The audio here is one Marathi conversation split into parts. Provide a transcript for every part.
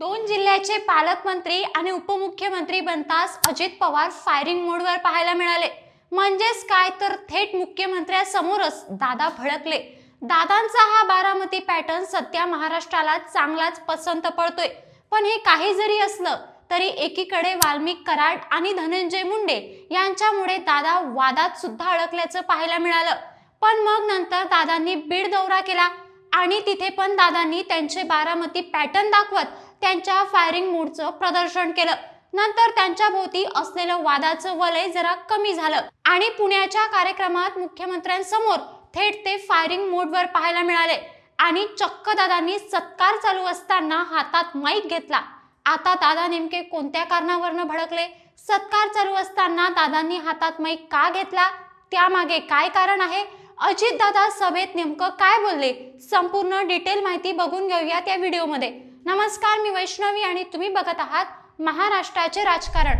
दोन जिल्ह्याचे पालकमंत्री आणि उपमुख्यमंत्री बनताच अजित पवार फायरिंग मोडवर पाहायला मिळाले. म्हणजेच काय तर थेट मुख्यमंत्र्यासमोरच दादा भडकले. दादांचा हा बारामती पॅटर्न सध्या महाराष्ट्राला चांगलाच पसंत पडतोय. पण हे काही जरी असलं तरी एकीकडे वाल्मिक कराड आणि धनंजय मुंडे यांच्यामुळे दादा वादात सुद्धा अडकल्याचं पाहायला मिळालं. पण मग नंतर दादांनी बीड दौरा केला आणि तिथे पण दादांनी त्यांचे बारामती पॅटर्न दाखवत त्यांच्या फायरिंग मूडचं प्रदर्शन केलं. नंतर त्यांच्या भोवती असलेलं वादाचं वलय जरा कमी झालं. आणि पुण्याच्या कार्यक्रमात मुख्यमंत्र्यांसमोर थेट ते फायरिंग मोडवर पाहायला मिळाले. आणि चक्क दादांनी सत्कार चालू असताना हातात माईक घेतला. आता दादा नेमके कोणत्या कारणावरनं भडकले? सत्कार चालू असताना दादांनी हातात माईक का घेतला? त्यामागे काय कारण आहे? अजित दादा सभेत नेमकं काय बोलले? संपूर्ण डिटेल माहिती बघून घेऊयात या व्हिडिओमध्ये नमस्कार मी वैष्णवी आणि तुम्ही बघत आहात महाराष्ट्राचे राजकारण.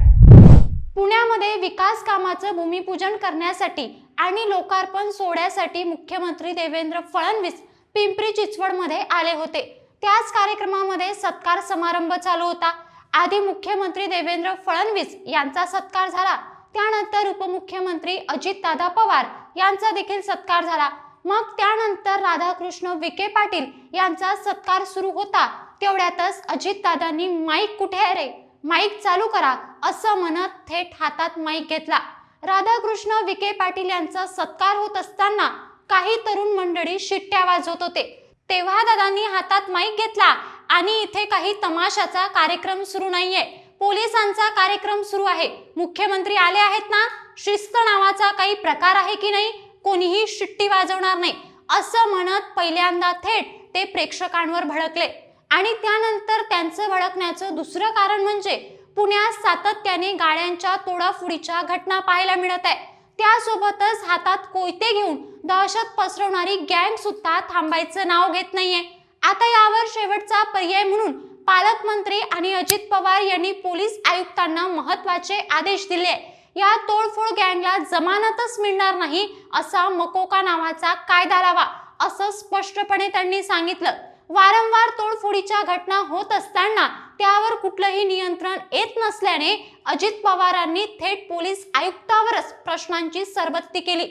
पुण्यामध्ये विकास कामाचं भूमिपूजन करण्यासाठी आणि लोकार्पण सोहळ्यासाठी मुख्यमंत्री देवेंद्र फडणवीस पिंपरी चिंचवडमध्ये आले होते. त्याच कार्यक्रमामध्ये सत्कार समारंभ चालू होता. आधी मुख्यमंत्री देवेंद्र फडणवीस यांचा सत्कार झाला. त्यानंतर उपमुख्यमंत्री अजितदादा पवार यांचा देखील सत्कार झाला. मग त्यानंतर राधाकृष्ण विखे पाटील यांचा सत्कार सुरू होता. तेवढ्यातच अजितदादांनी माईक कुठे आहे रे? माईक चालू करा असं म्हणत थेट हातात माईक घेतला. राधाकृष्ण विखे पाटील यांचा सत्कार होत असताना काही तरुण मंडळी शिट्ट्या वाजवत होते. तेव्हा दादांनी हातात माईक घेतला आणि इथे काही तमाशाचा कार्यक्रम सुरू नाहीये. पोलिसांचा कार्यक्रम सुरू आहे. मुख्यमंत्री आले आहेत ना? शिस्त नावाचा काही प्रकार आहे की नाही? कोणीही शिट्टी वाजवणार नाही. असं म्हणत पहिल्यांदा थेट ते प्रेक्षकांवर भडकले. आणि त्यानंतर त्यांचं भडकण्याचं दुसरं कारण म्हणजे पुण्यात सातत्याने गाड्यांच्या तोडाफोडीच्या घटना पाहायला मिळत आहे त्यासोबतच हातात कोयते घेऊन दहशत पसरवणारी गँग सुद्धा थांबायचं नाव घेत नाहीये. आता यावर शेवटचा पर्याय म्हणून पालकमंत्री आणि अजित पवार यांनी पोलीस आयुक्तांना महत्त्वाचे आदेश दिले. या तोडफोड गँगला जमानतच मिळणार नाही असा मकोका नावाचा कायदा लावा असं स्पष्टपणे त्यांनी सांगितलं. वारंवार तोडफोडीच्या घटना होत असताना त्यावर कुठलंही नियंत्रण येत नसल्याने अजित पवारांनी थेट पोलीस आयुक्तावरच प्रश्नांची सरबत्ती केली.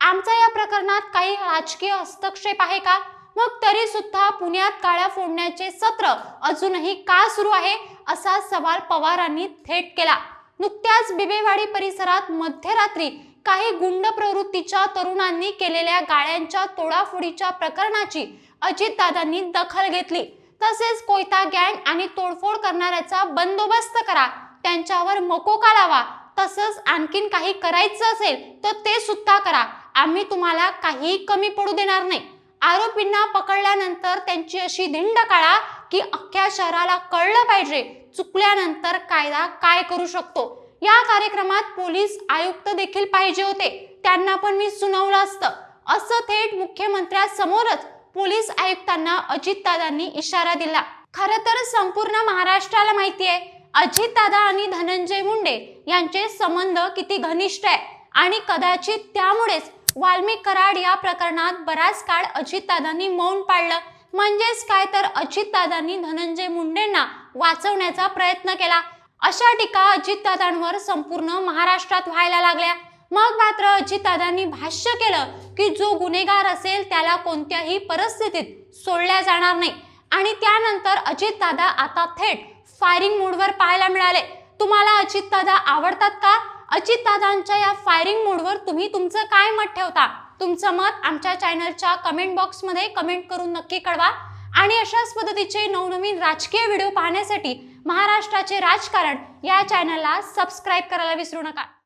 आमचा या प्रकरणात काही राजकीय हस्तक्षेप आहे का? मग तरी सुद्धा पुण्यात काळ्या फोडण्याचे सत्र अजूनही का सुरू आहे? असा सवाल पवारांनी थेट केला. नुकत्याच बिबेवाडी परिसरात मध्यरात्री काही गुंड प्रवृत्तीच्या तरुणांनी केलेल्या गाळ्यांच्या तोडाफोडीच्या प्रकरणाची अजितदादांनी दखल घेतली. तसेच कोयता गँग आणि तोडफोड करणाऱ्याचा बंदोबस्त करा. त्यांच्यावर मकोका लावा? तसंच आणखीन काही करायचं असेल तर ते सुद्धा करा. आम्ही तुम्हाला काही कमी पडू देणार नाही. आरोपींना पकडल्यानंतर त्यांची अशी धिंड काढा की अख्ख्या शहराला कळलं पाहिजे चुकल्यानंतर कायदा काय करू शकतो. या कार्यक्रमात पोलीस आयुक्त देखील पाहिजे होते. त्यांना पण मी सुनावलं असतं. असं थेट मुख्यमंत्र्यासमोरच पोलीस आयुक्तांना अजितदादांनी इशारा दिला. खरं तर संपूर्ण महाराष्ट्राला माहिती आहे अजितदादा आणि धनंजय मुंडे यांचे संबंध किती घनिष्ठ आहे आणि कदाचित त्यामुळेच वाल्मिक कराड या प्रकरणात बराच काळ अजितदादांनी मौन पाळलं. म्हणजेच काय तर अजितदादांनी धनंजय मुंडेंना वाचवण्याचा प्रयत्न केला. अशा टीका अजितदादांवर संपूर्ण महाराष्ट्रात व्हायला लागल्या. मग मात्र अजितदादांनी भाष्य केलं की जो गुन्हेगार असेल त्याला कोणत्याही परिस्थितीत सोडल्या जाणार नाही. आणि त्यानंतर अजितदादा आता थेट फायरिंग मोडवर पाहायला मिळाले. तुम्हाला अजितदादा आवडतात का? अजितदादांच्या या फायरिंग मोडवर तुम्ही तुमचं काय मत ठेवता? तुमचं मत आमच्या चॅनलच्या कमेंट बॉक्समध्ये कमेंट करून नक्की कळवा. आणि अशाच पद्धतीचे नवनवीन राजकीय व्हिडिओ पाहण्यासाठी महाराष्ट्राचे राजकारण या चॅनलला सबस्क्राईब करायला विसरू नका.